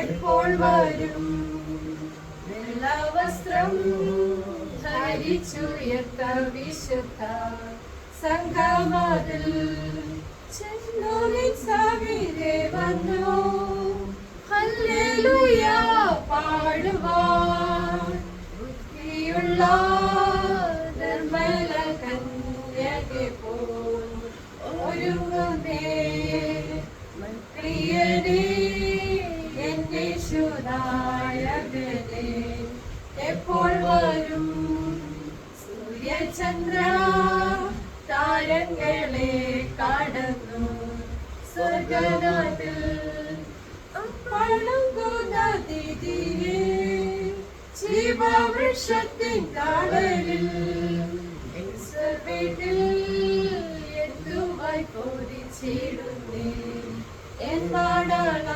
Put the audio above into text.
എപ്പോൾ വരും? വെള്ളവസ്ത്രം ധരിച്ചുയർത്ത വിശുദ്ധ സംഘമതിൽ സവിരെ വന്നു. ഹല്ലേലൂയ പാടുവാൻ ബുദ്ധിയുള്ള ശുനായകനേ എപ്പോൾ വരും? സൂര്യചന്ദ്ര താരങ്ങളെ കടന്നു സ്വർഗനാട്ടിൽ പണങ്കുനദിതിരെ ജീവവൃക്ഷത്തിൻ കാടലിൽ വീട്ടിൽ എന്തുമായി കൊതിച്ചിടുന്നേ എന്നാടള